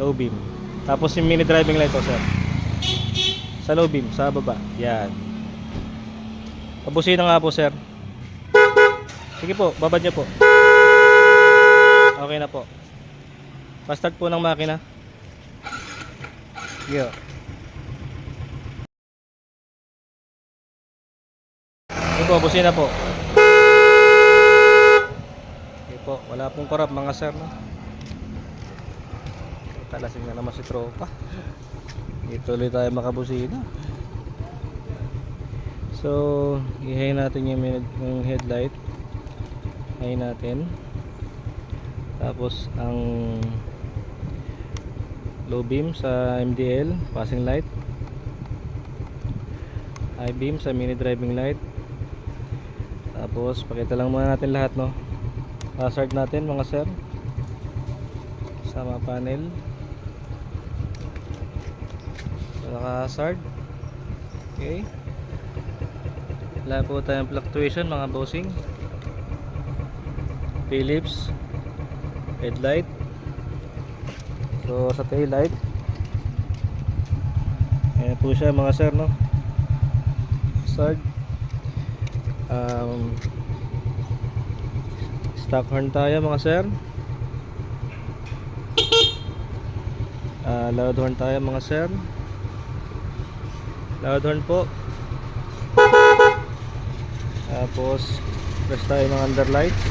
Low beam. Tapos yung mini driving light po, sir. Sa low beam, sa baba. Yan. Pabusina nga po, sir. Sige po, babad niyo po. Okay na po. Pa-start po ng makina. Po. Sige po, busina po. Sige po, wala pong korap mga sir. No? Talasing na naman si tropa. Dito ulit tayo makabusina. So, ihay natin yung headlight. Ihay natin. Tapos, ang low beam sa MDL, passing light. High beam sa mini driving light. Tapos, pakita lang muna natin lahat, no? Hazard natin, mga sir. Sama panel. Naka-hazard. Okay. Wala po tayong fluctuation, mga bossing. Philips. Headlight. So, sa tail light. Ayan po siya, mga sir, no? Hazard um, stock horn tayo mga sir uh, loud horn tayo mga sir loud horn po tapos press tayo ng underlights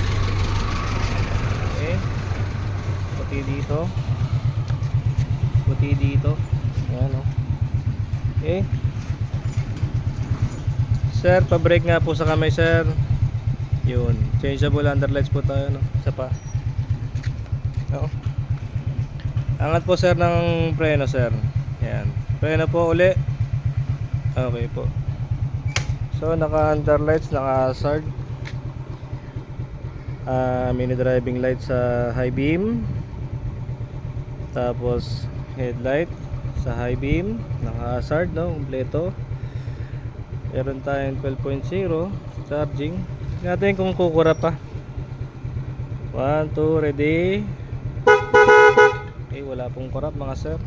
okay puti dito puti dito yan o okay Sir, pa-brake nga po sa kamay, sir. Yun. Changeable underlights po tayo, no? Isa pa. Oo. Angat po, sir, ng preno, sir. Yan. Preno po uli. Okay po. So, naka-underlights, naka-hazard. Ah, mini driving light sa high beam. Tapos, headlight sa high beam. Naka-hazard, no? Kompleto. Meron tayong 12.0 charging. Natin kung kukura pa. 1, 2, ready. Okay, wala pong kurap mga sir.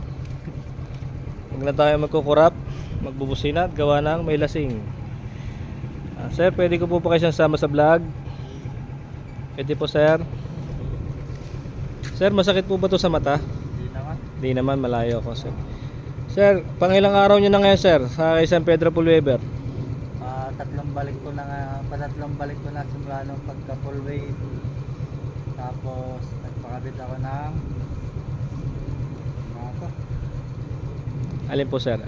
Huwag na tayo magkukurap. Magbubusina at gawa ng may lasing. Ah, sir, pwede ko po pa kayo sama sa vlog. Pwede po sir. Sir, masakit po ba to sa mata? Hindi naman. Hindi naman, malayo ako sir. Sir, pangilang araw nyo na ngayon sir sa kay San Pedro Pulweber? Ah, tatlong balik ko na nga, patatlong balik ko na simula nung pagka full weight. Tapos nagpakabit ako ng? Alin po sir?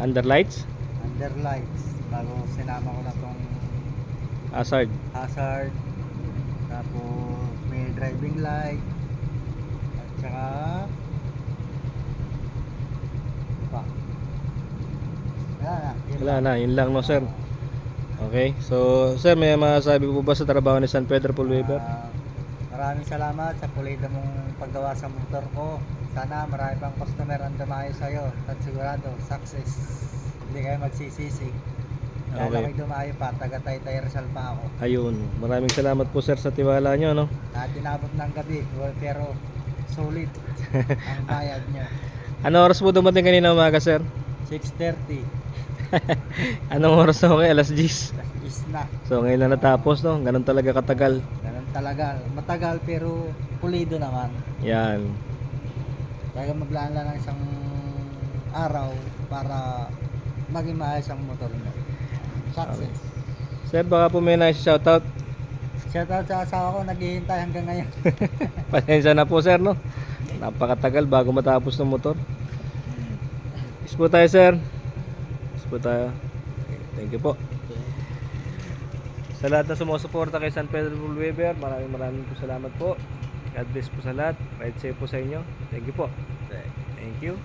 Underlights? Underlights. Bago sinama ko na tong Hazard? hazard. Tapos may driving light. At saka pa. Wala na. yun Wala lang. na, yun lang no sir. Okay, so sir may masasabi po ba sa trabaho ni San Pedro Pulweber? Ah, maraming salamat sa pulida mong paggawa sa motor ko. Sana marami pang customer ang dumayo sa'yo at sigurado success. Hindi kayo magsisisi. Dahil Okay. ako'y dumayo pa, taga Taytay Rizal pa ako. Ayun, maraming salamat po sir sa tiwala nyo no. At tinabot ng gabi, pero solid ang bayad nyo. Ano oras po dumating kanina umaga sir? 6.30, Anong oras na okay? Alas 10. last is na. So ngayon na natapos no, ganun talaga katagal. Ganun talaga. Matagal pero pulido naman. Yan. Kaya maglaan lang ng isang araw para maging maayos ang motor mo. Success. Sir, baka po may nice shoutout. Shoutout sa asawa ko, naghihintay hanggang ngayon. Pasensya na po sir no. Napakatagal bago matapos ng motor. Is po tayo sir. Is po tayo. Okay, Thank you po. Sa lahat na sumusuporta kay San Pedro Weber, maraming maraming po salamat po. God bless po sa lahat. Ride safe po sa inyo. Thank you po. Thank you.